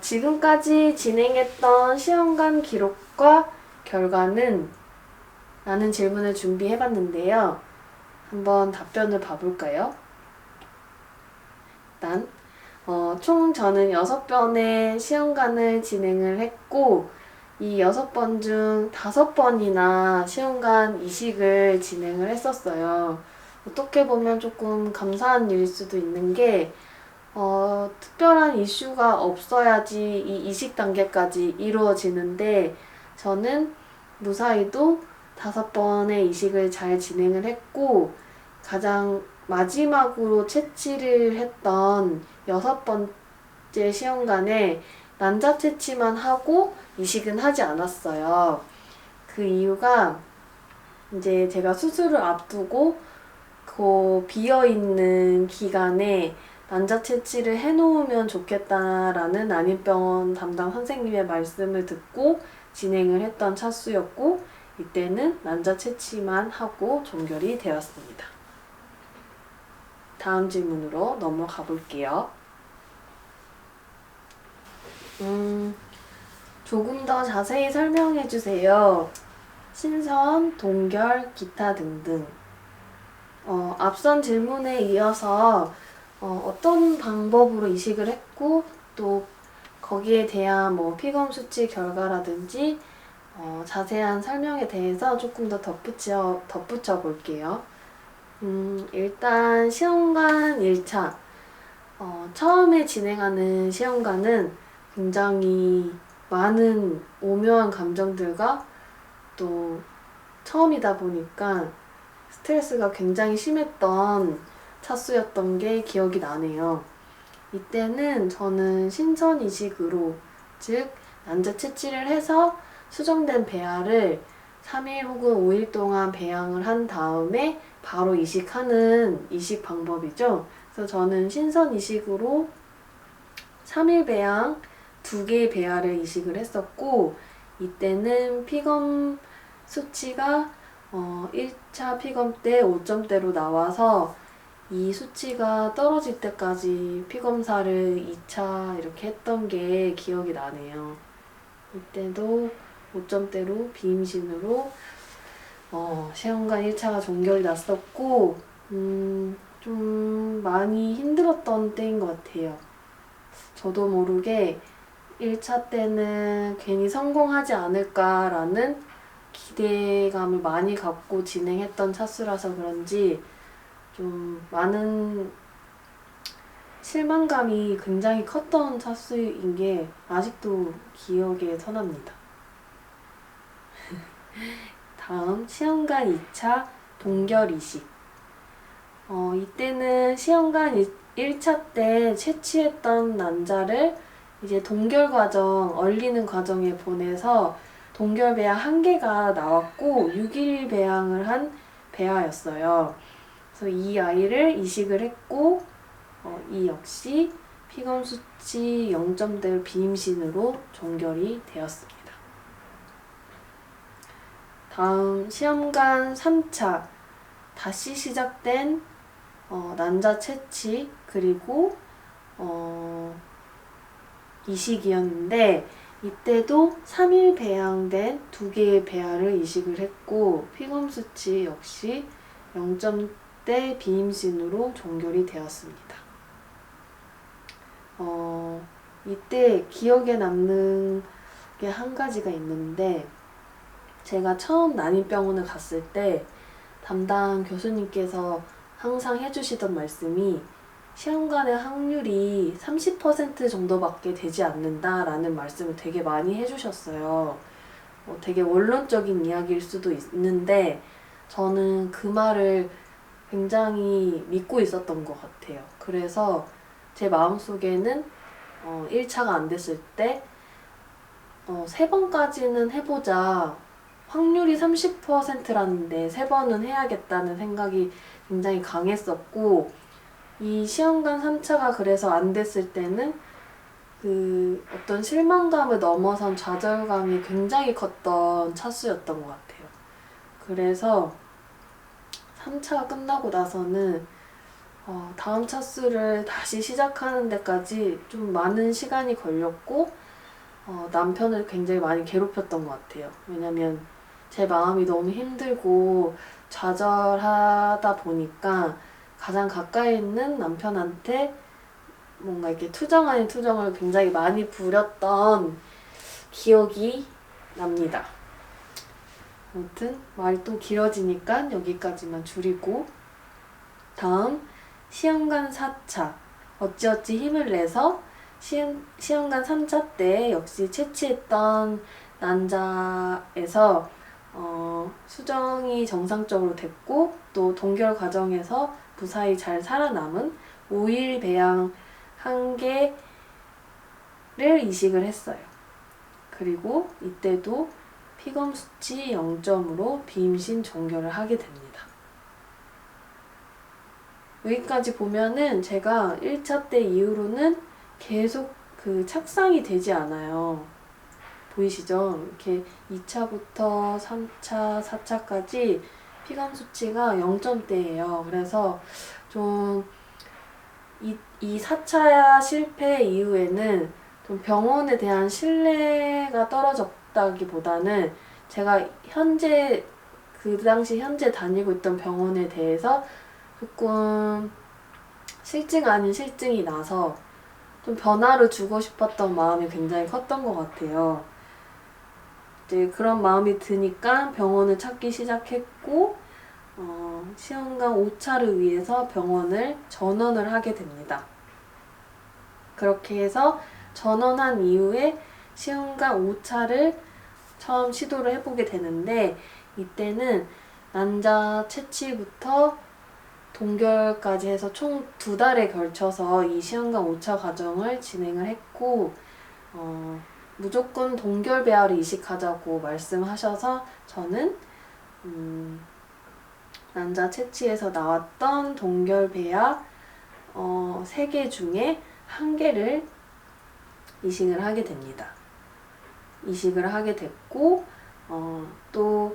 지금까지 진행했던 시험관 기록과 결과는 라는 질문을 준비해 봤는데요. 한번 답변을 봐볼까요? 일단, 어, 총 저는 6번의 시험관을 진행을 했고, 이 6번 중 5번이나 시험관 이식을 진행을 했었어요. 어떻게 보면 조금 감사한 일일 수도 있는 게, 어, 특별한 이슈가 없어야지 이 이식 단계까지 이루어지는데, 저는 무사히도 다섯 번의 이식을 잘 진행을 했고, 가장 마지막으로 채취를 했던 여섯 번째 시험관에 난자 채취만 하고 이식은 하지 않았어요. 그 이유가 이제 제가 수술을 앞두고 그 비어있는 기간에 난자 채취를 해놓으면 좋겠다라는 안인병원 담당 선생님의 말씀을 듣고 진행을 했던 차수였고 이때는 난자 채취만 하고 종결이 되었습니다. 다음 질문으로 넘어가 볼게요. 음, 조금 더 자세히 설명해 주세요. 신선, 동결, 기타 등등. 어, 앞선 질문에 이어서 어, 어떤 방법으로 이식을 했고 또 거기에 대한 뭐 피검 수치 결과라든지 어, 자세한 설명에 대해서 조금 더 덧붙여, 덧붙여 볼게요. 음, 일단 시험관 1차. 어, 처음에 진행하는 시험관은 굉장히 많은 오묘한 감정들과 또 처음이다 보니까 스트레스가 굉장히 심했던 차수였던 게 기억이 나네요. 이때는 저는 신선 이식으로, 즉, 난자 채취를 해서 수정된 배아를 3일 혹은 5일 동안 배양을 한 다음에 바로 이식하는 이식 방법이죠. 그래서 저는 신선 이식으로 3일 배양 2개의 배아를 이식을 했었고, 이때는 피검 수치가 어, 1차 피검 때 5점대로 나와서 이 수치가 떨어질 때까지 피검사를 2차 이렇게 했던 게 기억이 나네요. 이때도 5점대로 비임신으로 어, 시험관 1차가 종결이 났었고 음, 좀 많이 힘들었던 때인 것 같아요. 저도 모르게 1차 때는 괜히 성공하지 않을까라는 기대감을 많이 갖고 진행했던 차수라서 그런지 좀 많은 실망감이 굉장히 컸던 차수인 게 아직도 기억에 선합니다. 다음 시험관 2차 동결 이식. 어, 이때는 시험관 1차 때 채취했던 난자를 이제 동결 과정, 얼리는 과정에 보내서 동결 배양 한 개가 나왔고 6일 배양을 한 배아였어요. 그래서 이 아이를 이식을 했고 어, 이 역시 피검 수치 0점대 비임신으로 종결이 되었습니다. 다음 시험관 3차 다시 시작된 어, 난자 채취 그리고 어, 이식이었는데 이때도 3일 배양된 두 개의 배아를 이식을 했고 피검 수치 역시 0점 대 비임신으로 종결이 되었습니다. 어, 이때 기억에 남는 게 한 가지가 있는데 제가 처음 난임병원을 갔을 때 담당 교수님께서 항상 해주시던 말씀이 시험관의 확률이 30% 정도밖에 되지 않는다라는 말씀을 되게 많이 해주셨어요. 어, 되게 원론적인 이야기일 수도 있는데 저는 그 말을 굉장히 믿고 있었던 것 같아요. 그래서 제 마음속에는 어, 1차가 안 됐을 때 어, 3번까지는 해보자. 확률이 30%라는데 3번은 해야겠다는 생각이 굉장히 강했었고 이 시험관 3차가 그래서 안 됐을 때는 그 어떤 실망감을 넘어선 좌절감이 굉장히 컸던 차수였던 것 같아요. 그래서 3차가 끝나고 나서는 어, 다음 차수를 다시 시작하는 데까지 좀 많은 시간이 걸렸고 어, 남편을 굉장히 많이 괴롭혔던 것 같아요. 왜냐면 제 마음이 너무 힘들고 좌절하다 보니까 가장 가까이 있는 남편한테 뭔가 이렇게 투정 아닌 투정을 굉장히 많이 부렸던 기억이 납니다. 아무튼 말이 또 길어지니까 여기까지만 줄이고 다음 시험관 4차 어찌어찌 힘을 내서 시험, 시험관 3차 때 역시 채취했던 난자에서 어, 수정이 정상적으로 됐고 또 동결 과정에서 무사히 잘 살아남은 5일 배양 한 개를 이식을 했어요. 그리고 이때도 피검 수치 0점으로 비임신 종결을 하게 됩니다. 여기까지 보면은 제가 1차 때 이후로는 계속 그 착상이 되지 않아요. 보이시죠? 이렇게 2차부터 3차, 4차까지 피감 수치가 0점대예요. 그래서 좀 이, 이 4차 실패 이후에는 좀 병원에 대한 신뢰가 떨어졌 다기보다는 제가 현재 그 당시 현재 다니고 있던 병원에 대해서 조금 실증 아닌 실증이 나서 좀 변화를 주고 싶었던 마음이 굉장히 컸던 것 같아요. 이제 그런 마음이 드니까 병원을 찾기 시작했고, 어, 시험관 5차를 위해서 병원을 전원을 하게 됩니다. 그렇게 해서 전원한 이후에 시험관 5차를 처음 시도를 해보게 되는데, 이때는 난자 채취부터 동결까지 해서 총 두 달에 걸쳐서 이 시험관 5차 과정을 진행을 했고, 어, 무조건 동결 배아를 이식하자고 말씀하셔서 저는 음, 난자 채취에서 나왔던 동결 배아 어, 3개 중에 한 개를 이식을 하게 됩니다. 이식을 하게 됐고 어, 또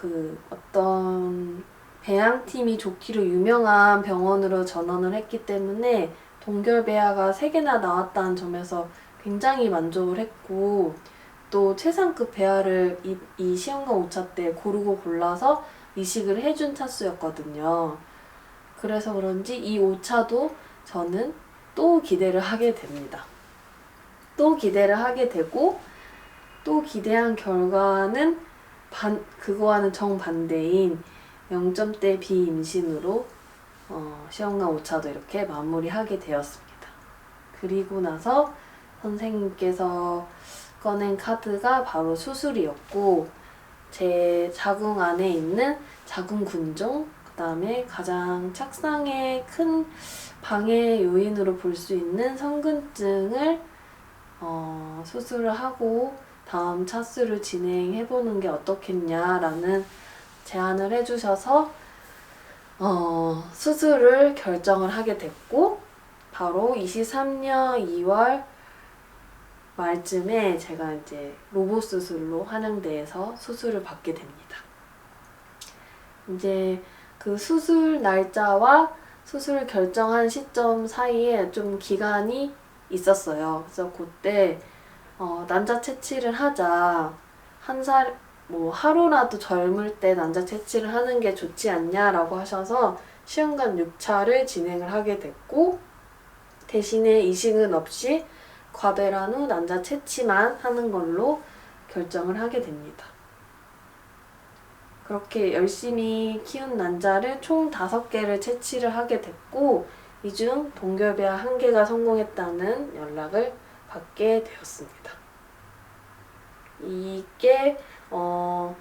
그 어떤 배양팀이 좋기로 유명한 병원으로 전원을 했기 때문에 동결 배아가 3개나 나왔다는 점에서 굉장히 만족을 했고 또 최상급 배아를 이, 이 시험관 5차 때 고르고 골라서 이식을 해준 차수였거든요. 그래서 그런지 이 5차도 저는 또 기대를 하게 됩니다. 또 기대를 하게 되고 또 기대한 결과는 반, 그거와는 정반대인 0점대 비임신으로 어, 시험관 5차도 이렇게 마무리하게 되었습니다. 그리고 나서 선생님께서 꺼낸 카드가 바로 수술이었고 제 자궁 안에 있는 자궁 군종 그 다음에 가장 착상의 큰 방해 요인으로 볼 수 있는 성근증을 어, 수술을 하고 다음 차수를 진행해 보는 게 어떻겠냐라는 제안을 해주셔서 어, 수술을 결정을 하게 됐고 바로 23년 2월 말쯤에 제가 이제 로봇 수술로 한양대에서 수술을 받게 됩니다. 이제 그 수술 날짜와 수술 결정한 시점 사이에 좀 기간이 있었어요. 그래서 그때 어, 난자 채취를 하자 한 살 뭐 하루라도 젊을 때 난자 채취를 하는 게 좋지 않냐라고 하셔서 시험관 6차를 진행을 하게 됐고 대신에 이식은 없이 과배란 후 난자 채취만 하는 걸로 결정을 하게 됩니다. 그렇게 열심히 키운 난자를 총 5개를 채취를 하게 됐고 이 중 동결배아 1개가 성공했다는 연락을 받게 되었습니다. 이게 어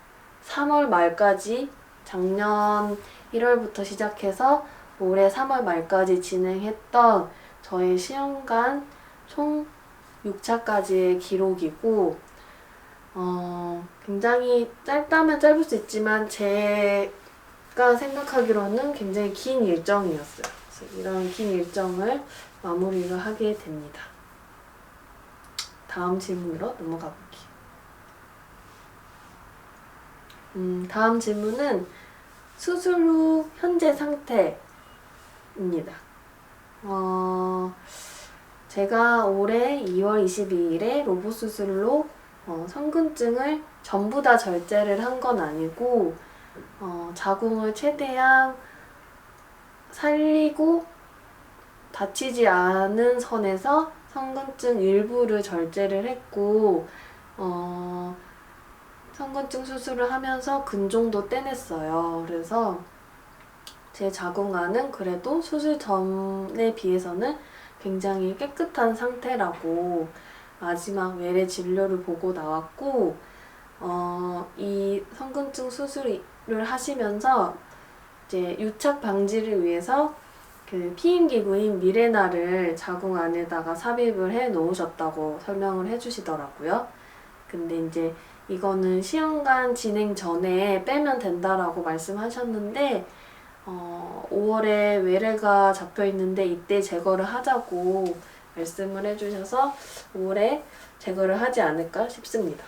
3월 말까지 작년 1월부터 시작해서 올해 3월 말까지 진행했던 저의 시험관 총 6차까지의 기록이고 어, 굉장히 짧다면 짧을 수 있지만 제가 생각하기로는 굉장히 긴 일정이었어요. 이런 긴 일정을 마무리를 하게 됩니다. 다음 질문으로 넘어가 볼게요. 음, 다음 질문은 수술 후 현재 상태 입니다. 어, 제가 올해 2월 22일에 로봇 수술로 어, 성근증을 전부 다 절제를 한 건 아니고 어, 자궁을 최대한 살리고 다치지 않은 선에서 성근증 일부를 절제를 했고 어, 성근증 수술을 하면서 근종도 떼냈어요. 그래서 제 자궁안은 그래도 수술 전에 비해서는 굉장히 깨끗한 상태라고 마지막 외래 진료를 보고 나왔고 어, 이 성근증 수술을 하시면서 이제 유착 방지를 위해서 그 피임기구인 미레나를 자궁 안에다가 삽입을 해 놓으셨다고 설명을 해 주시더라고요. 근데 이제 이거는 시험관 진행 전에 빼면 된다라고 말씀하셨는데 어, 5월에 외래가 잡혀 있는데 이때 제거를 하자고 말씀을 해주셔서 5월에 제거를 하지 않을까 싶습니다.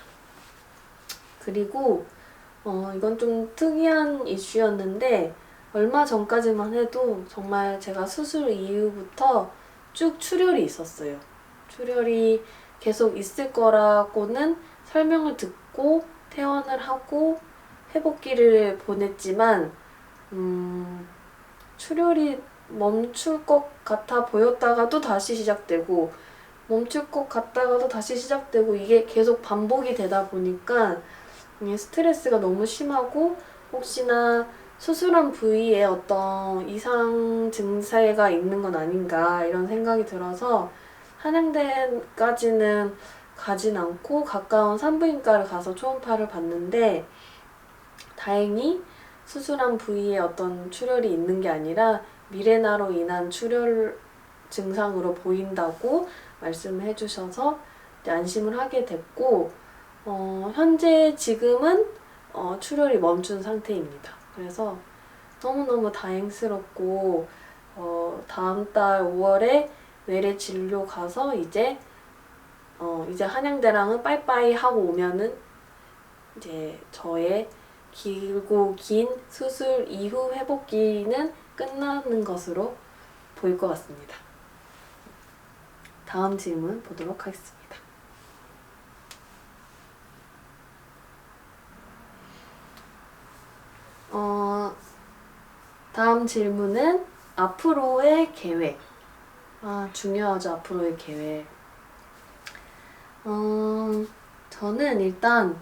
그리고 어, 이건 좀 특이한 이슈였는데 얼마 전까지만 해도 정말 제가 수술 이후부터 쭉 출혈이 있었어요. 출혈이 계속 있을 거라고는 설명을 듣고 퇴원을 하고 회복기를 보냈지만 음, 출혈이 멈출 것 같아 보였다가도 다시 시작되고 멈출 것 같다가도 다시 시작되고 이게 계속 반복이 되다 보니까 스트레스가 너무 심하고 혹시나 수술한 부위에 어떤 이상 증세가 있는 건 아닌가 이런 생각이 들어서 한양대까지는 가진 않고 가까운 산부인과를 가서 초음파를 봤는데 다행히 수술한 부위에 어떤 출혈이 있는 게 아니라 미레나로 인한 출혈 증상으로 보인다고 말씀해 주셔서 안심을 하게 됐고 어, 현재 지금은 어, 출혈이 멈춘 상태입니다. 그래서 너무너무 다행스럽고 어, 다음 달 5월에 외래 진료 가서 이제 어, 이제 한양대랑은 빠이빠이 하고 오면은 이제 저의 길고 긴 수술 이후 회복기는 끝나는 것으로 보일 것 같습니다. 다음 질문 보도록 하겠습니다. 어, 다음 질문은 앞으로의 계획. 아, 중요하죠. 앞으로의 계획. 어, 저는 일단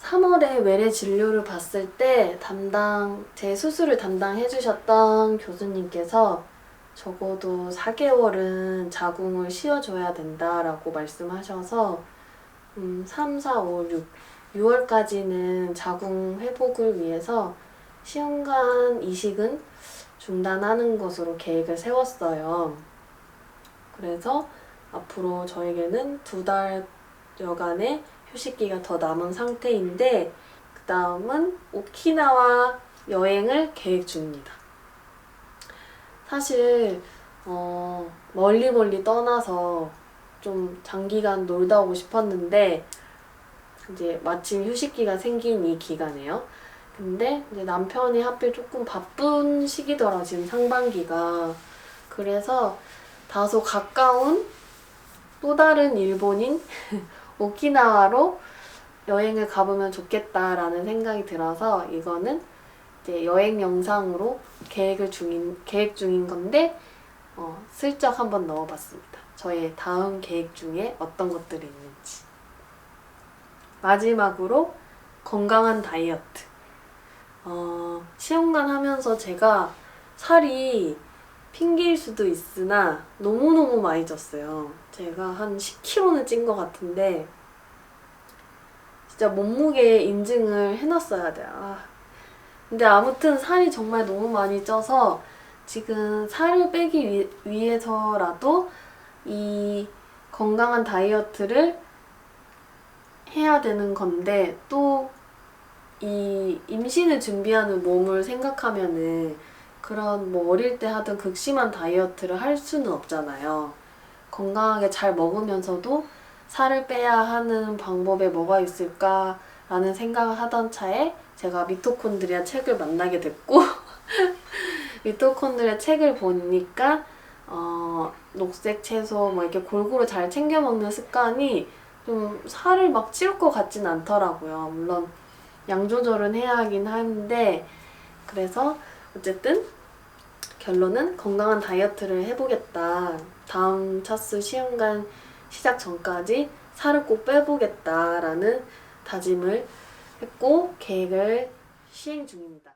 3월에 외래 진료를 봤을 때 담당, 제 수술을 담당해 주셨던 교수님께서 적어도 4개월은 자궁을 씌워줘야 된다라고 말씀하셔서 음, 3, 4, 5, 6, 6월까지는 자궁 회복을 위해서 시험관 이식은 중단하는 것으로 계획을 세웠어요. 그래서 앞으로 저에게는 두 달여간의 휴식기가 더 남은 상태인데 그 다음은 오키나와 여행을 계획 중입니다. 사실 어, 멀리 멀리 떠나서 좀 장기간 놀다 오고 싶었는데 이제 마침 휴식기가 생긴 이 기간에요. 근데 이제 남편이 하필 조금 바쁜 시기더라 지금 상반기가 그래서 다소 가까운 또 다른 일본인 오키나와로 여행을 가보면 좋겠다라는 생각이 들어서 이거는 이제 여행 영상으로 계획을 중인 계획 중인 건데 어, 슬쩍 한번 넣어봤습니다. 저의 다음 계획 중에 어떤 것들이 있는지. 마지막으로 건강한 다이어트. 어, 시험관 하면서 제가 살이 핑계일 수도 있으나 너무너무 많이 쪘어요. 제가 한 10kg는 찐 것 같은데 진짜 몸무게 인증을 해놨어야 돼요. 아. 근데 아무튼 살이 정말 너무 많이 쪄서 지금 살을 빼기 위, 해서라도 이 건강한 다이어트를 해야 되는 건데 또 이 임신을 준비하는 몸을 생각하면은 그런 뭐 어릴 때 하던 극심한 다이어트를 할 수는 없잖아요. 건강하게 잘 먹으면서도 살을 빼야 하는 방법에 뭐가 있을까라는 생각을 하던 차에 제가 미토콘드리아 책을 만나게 됐고 미토콘드리아 책을 보니까 어, 녹색 채소 뭐 이렇게 골고루 잘 챙겨 먹는 습관이 좀 살을 막 찌울 것 같진 않더라고요. 물론 양 조절은 해야 하긴 하는데 그래서 어쨌든 결론은 건강한 다이어트를 해보겠다. 다음 차수 시험관 시작 전까지 살을 꼭 빼보겠다라는 다짐을 했고 계획을 시행 중입니다.